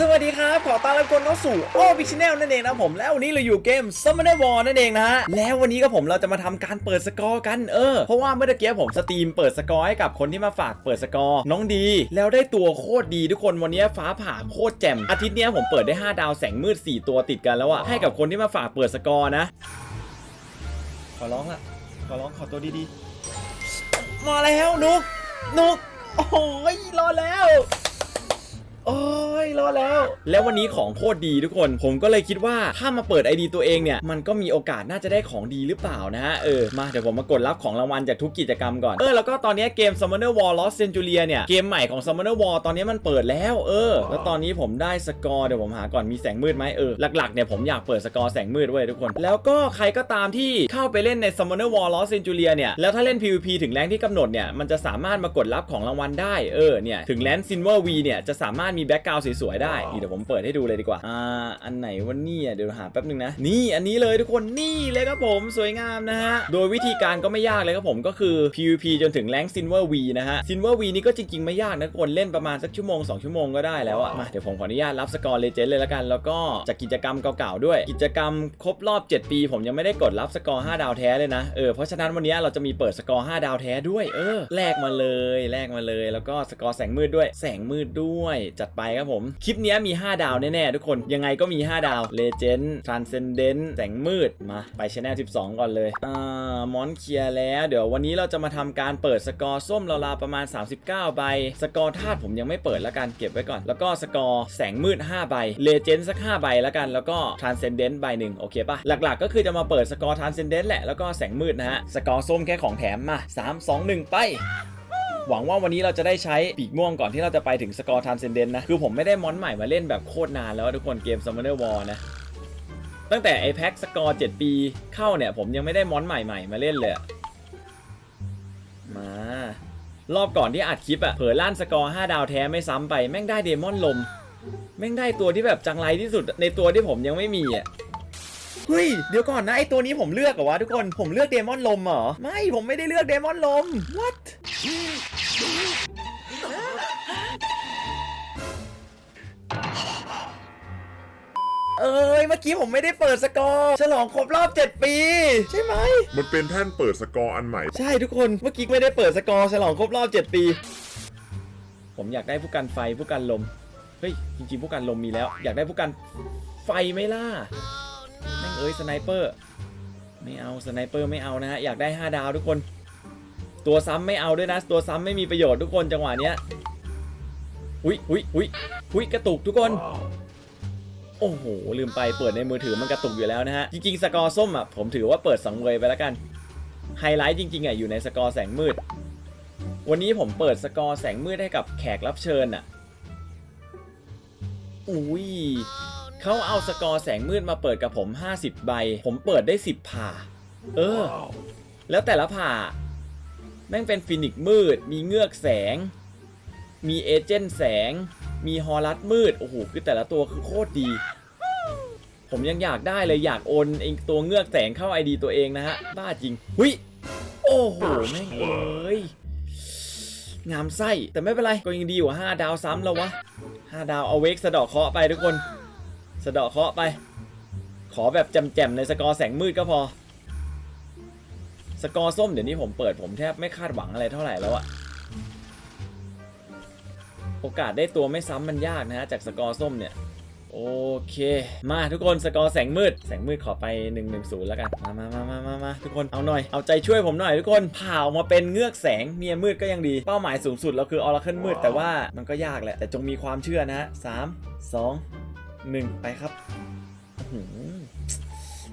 สวัสดีครับ ขอต้อนรับคนเข้าสู่โอบิชแนลนั่นเองนะผมแล้ววันนี้เราอยู่เกม Summoner War นั่นเองนะฮะแล้ววันนี้ก็ผมเราจะมาทำการเปิดสกอร์กันเออเพราะว่าเมื่อตะกี้ผมสตรีมเปิดสกอร์ให้กับคนที่มาฝากเปิดสกอร์น้องดี แล้วได้ตัวโคตรดีทุกคนวันนี้ฟ้าผ่าโคตรแจ่มอาทิตย์นี้ผมเปิดได้ 5 ดาวแสงมืด 4 ตัวติดกันแล้วอะให้กับคนที่มาฝากเปิดสกอร์นะ ขอร้องละขอร้องขอตัวดีๆมาแล้วนุกนุกโอ้ยรอแล้ว โอ้ยรอแล้ว แล้ววันนี้ของโคตรดีทุกคน ผมก็เลยคิดว่าถ้ามาเปิด ID ตัวเองเนี่ย มันก็มีโอกาสน่าจะได้ของดีหรือเปล่านะฮะ เออ มาเดี๋ยวผมมากดรับของรางวัลจากทุกกิจกรรมก่อน เออ แล้วก็ตอนนี้เกม Summoner War Lost Centuria เนี่ย เกมใหม่ของ Summoner War ตอนนี้มันเปิดแล้ว เออ แล้วตอนนี้ผมได้สกอร์เดี๋ยวผมหาก่อนมีแสงมืดไหมเออ หลักๆเนี่ยผมอยากเปิดสกอร์แสงมืดไว้ยทุกคน แล้วก็ใครก็ตามที่เข้าไปเล่นใน Summoner War Lost Centuria เนี่ย แล้วถ้าเล่น PVP ถึงแรงที่กำหนดเนี่ย มันจะสามารถมากดรับของรางวัลได้ เออ เนี่ย ถึงแลนด์ Silver V เนี่ย จะสามารถมีแบ็กกราวด์สวยๆได้นี่เดี๋ยวผมเปิดให้ดูเลยดีกว่าอ่าอันไหนวันนี้เดี๋ยวหาแป๊บนึงนะ นี่อันนี้เลยทุกคนนี่เลยครับผมสวยงามนะฮะโดยวิธีการก็ไม่ยากเลยครับผมก็คือ PVP จนถึงแรง Silver V นะฮะ Silver V นี่ก็จริงๆไม่ยากนะทุกคนเล่นประมาณสักชั่วโมง2ชั่วโมงก็ได้แล้วอะมาเดี๋ยวผมขออนุญาตรับสกอร์เลเจนด์เลยละกัน แล้วก็จากกิจกรรมเก่าๆด้วย กิจกรรมครบรอบ 7 ปี ผมยังไม่ได้กดรับสกอร์5ดาวแท้เลยนะเออเพราะฉะนั้นวันนี้เราจะมีเปิดสกอร์5ดาวแท้ด้วยเออแลกมาเลยแลกมาเลย แล้วก็สกอร์แสงมืดด้วย แสงมืดด้วยจัดไปครับผม คลิปนี้มี 5 ดาวแน่ๆทุกคน ยังไงก็มี 5 ดาว Legend Transcendent แสงมืด มา ไปชแนล12 ก่อนเลยอ่ามอนเคลียร์แล้ว เดี๋ยววันนี้เราจะมาทำการเปิดสกอร์ส้มราวๆประมาณ 39 ใบ สกอร์ธาตุผมยังไม่เปิดแล้วกันเก็บไว้ก่อน แล้วก็สกอร์แสงมืด 5 ใบ Legend สัก 5 ใบแล้วกัน แล้วก็ Transcendent ใบหนึ่งโอเคปะหลักๆ ก็คือจะมาเปิดสกอร์ Transcendent แหละแล้วก็แสงมืดนะฮะสกอร์ส้มแค่ของแถมมา3 2 1 ไป หวังว่าวันนี้เราจะได้ใช้ปีกม่วงก่อนที่เราจะไปถึงสกอร์ท a นเซนเดนนะ คือผมไม่ได้มอนใหม่มาเล่นแบบโคตรนานแล้วทุกคนเกม Summoner War นะ ตั้งแต่ไอแพ็กสกอร์ 7 ปีเข้าเนี่ย ผมยังไม่ได้มอนใหม่ๆมาเล่นเลย มารอบก่อนที่อัดคลิปอะเผลอลั่นสกอร์ 5 ดาวแท้ไม่ซ้ำไป แม่งได้เดมอนลม แม่งได้ตัวที่แบบจังไรที่สุด ในตัวที่ผมยังไม่มีอะเฮ้ย เดี๋ยวก่อนนะไอตัวนี้ผมเลือกเหรอวะทุกคน ผมเลือกเดมอนลมเหรอ ไม่ ผมไม่ได้เลือกเดมอนลม what เอ้ยเมื่อกี้ผมไม่ได้เปิดสกอร์ฉลองครบรอบ 7 ปี ใช่ไหม มันเป็นแท่นเปิดสกอร์อันใหม่ ใช่ทุกคนเมื่อกี้ไม่ได้เปิดสกอร์ฉลองครบรอบ 7 ปี ผมอยากได้ผู้กันไฟผู้กันลมเฮ้ยจริงๆผู้กันลมมีแล้ว อยากได้ผู้กันไฟไหม่ล่ะแม่งเอ้ยสไนเปอร์ไม่เอาสไนเปอร์ไม่เอานะฮะอยากได้ 5 ดาวทุกคน ตัวซ้ำไม่เอาด้วยนะ ตัวซ้ำไม่มีประโยชน์ทุกคนจังหวะเนี้ยหุยหุยหุยหุยกระตุกทุกคนโอ้โห ลืมไปเปิดในมือถือมันกระตุกอยู่แล้วนะฮะ จริง ๆ สกอร์ส้มอะ ผมถือว่าเปิดสังเวยไปแล้วกัน ไฮไลท์จริง ๆ อะ อยู่ในสกอร์แสงมืด วันนี้ผมเปิดสกอร์แสงมืดให้กับแขกรับเชิญอะ อุ้ยเขาเอาสกอร์แสงมืดมาเปิดกับผม 50 ใบ ผมเปิดได้ 10ผ่า เออ แล้วแต่ละผ่า แม่งเป็นฟินิกมืด มีเงือกแสง มีเอเจนต์แสง มีฮอลัสมืด โอ้โห คือแต่ละตัวคือโคตรดี ผมยังอยากได้เลยอยากโอนเองตัวเงือกแสงเข้าไอดีตัวเองนะฮะ บ้าจริง หุยโอ้โห แม่งเอ้ย งามไส้ แต่ไม่เป็นไร ก็ยังดีกว่า 5 ดาวซ้ำแล้ววะ 5 ดาวเอาเวกสะดาะเคาะไปทุกคน สะดาะเคาะไป ขอแบบแจ่มๆในสกอร์แสงมืดก็พอ สกอร์ส้มเดี๋ยวนี้ผมเปิดผมแทบไม่คาดหวังอะไรเท่าไหร่แล้วอะโอกาสได้ตัวไม่ซ้ำมันยากนะฮะจากสกอร์ส้มเนี่ย โอเค มาทุกคนสกอร์แสงมืด แสงมืดขอไป110แล้วกัน มามามามามามาทุกคนเอาหน่อยเอาใจช่วยผมหน่อยทุกคนผ่าออกมาเป็นเงือกแสงเมียมืดก็ยังดี เป้าหมายสูงสุดเราคือออร์เคิลมืดแต่ว่ามันก็ยากแหละ แต่จงมีความเชื่อนะฮะสามสองหนึ่งไปครับ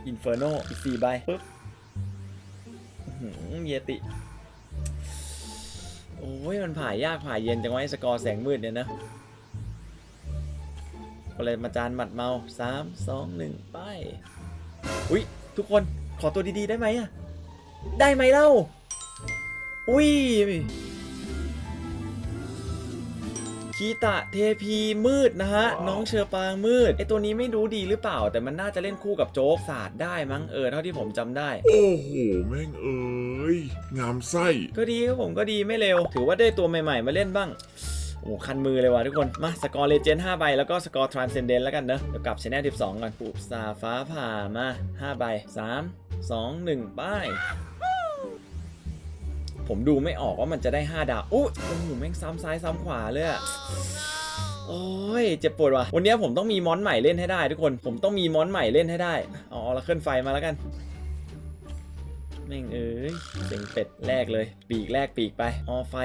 อินเฟอร์โนอีกสี่ใบปึ๊บ เยติ โอ้ย มันผ่ายากผ่าเย็นจังไว้สกอร์แสงมืดเนี่ยนะ ก็เลยมาจานหมัดเมาสามสองหนึ่งไป อุ้ยทุกคนขอตัวดีๆได้ไหมอะได้ไหมเล่า อุ้ย คีตะเทพีมืดนะฮะ น้องเชอปางมืดไอตัวนี้ไม่รู้ดีหรือเปล่า แต่มันน่าจะเล่นคู่กับโจ๊กศาสตร์ได้มั้งเออเท่าที่ผมจำได้ โอ้โหแม่งเอ้ยงามไส้ก็ดีครับผมก็ดีไม่เร็ว ถือว่าได้ตัวใหม่ๆ มาเล่นบ้างโอ้คันมือเลยว่ะทุกคน มาสกอร์เลเจนด์5ใบ แล้วก็สกอร์ทรานเซนเดนแล้วกันเนอะเดี๋ยวกลับชแนล12ก่อนปุบสาฟ้าผ่ามา 5 ใบ 3 2 1ป้าย ผมดูไม่ออกว่ามันจะได้ 5 ดาวอุ๊ยโอ้โหแม่งซ้ำซ้ายซ้ำขวาเลยอะโอ้ยเจ็บปวดว่ะ วันนี้ผมต้องมีมอนใหม่เล่นให้ได้ทุกคน ผมต้องมีมอนใหม่เล่นให้ได้ เอาออร์เคิลไฟมาแล้วกัน แม่งเอ้ยเจ๋งเป็ดแรกเลย ปีกแรกปีกไปออไฟ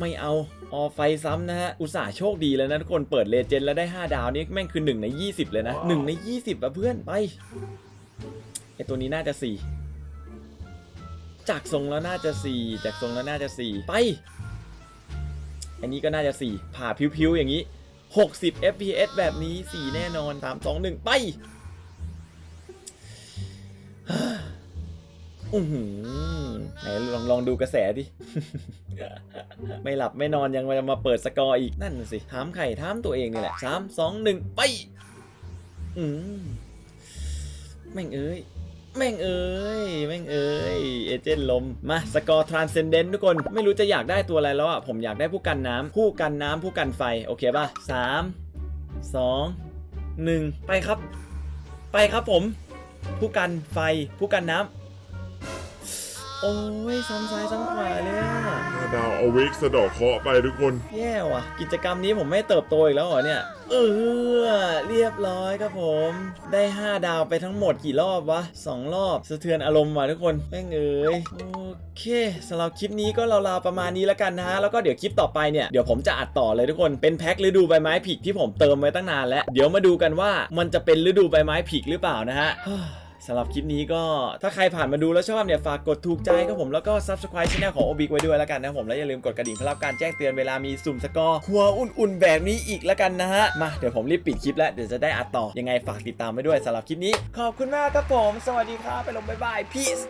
ไม่เอา ออไฟซ้ำนะฮะ อุตส่าห์โชคดีแล้วนะทุกคนเปิดเลเจนด์แล้วได้ 5 ดาวนี่แม่งคือ 1 ใน 20 เลยนะ 1 ใน 20อะเพื่อน ไปไอตัวนี้น่าจะ 4 จากทรงแล้วน่าจะ 4 จากทรงแล้วน่าจะ 4 ไป อันนี้ก็น่าจะ 4 ผ่าพิ้วๆอย่างนี้ 60 fps แบบนี้ 4 แน่นอน 3 2 1 ไปอือหือไหนลองลองดูกระแสดิ ไม่หลับไม่นอนยังมามาเปิดสกอร์อีก นั่นสิถามไข่ถามตัวเองนี่แหละสามสองหนึ่งไป อืมแม่งเอ้ย แม่งเอ้ย แม่งเอ้ย เอเจนต์ลม มาสกอร์ทรานเซนเดนต์ทุกคน ไม่รู้จะอยากได้ตัวอะไรแล้วอะ ผมอยากได้ผู้กันน้ำผู้กันน้ำผู้กันไฟ โอเคป่ะสามสองหนึ่งไปครับ ไปครับผม ผู้กันไฟ ผู้กันน้ำโอ้ยซ้ำซ้ายซ้ำขวาเลยอะ ดาวเอาเวกสะดอกเคราะห์ไปทุกคน แย่ว่ะ กิจกรรมนี้ผมไม่เติบโตอีกแล้วเหรอเนี่ย เออเรียบร้อยครับผม ได้ 5 ดาวไปทั้งหมดกี่รอบวะ 2 รอบสะเทือนอารมณ์ว่ะทุกคนแม่งเอ้ยโอเคสำหรับคลิปนี้ก็ราวๆประมาณนี้แล้วกันนะฮะแล้วก็เดี๋ยวคลิปต่อไปเนี่ยเดี๋ยวผมจะอัดต่อเลยทุกคนเป็นแพ็คฤดูใบไม้ผลิที่ผมเติมไว้ตั้งนานแล้ว เดี๋ยวมาดูกันว่ามันจะเป็นฤดูใบไม้ผลิหรือเปล่านะฮะ สำหรับคลิปนี้ก็ถ้าใครผ่านมาดูแล้วชอบเนี่ยฝากกดถูกใจครับผมแล้วก็ subscribe ช่องของ o b i กไว้ด้วยแล้วกันนะผมและอย่าลืมกดกระดิ่งเพื่อรับการแจ้งเตือนเวลามีสุ่มสกอร์หัวอุ่นๆแบบนี้อีกแล้วกันนะฮะมาเดี๋ยวผมรีบปิดคลิปแล้วเดี๋ยวจะได้อัดต่อยังไงฝากติดตามไว้ด้วยสำหรับคลิปนี้ ขอบคุณมากครับผม สวัสดีครับไปลงบ๊ายบาย peace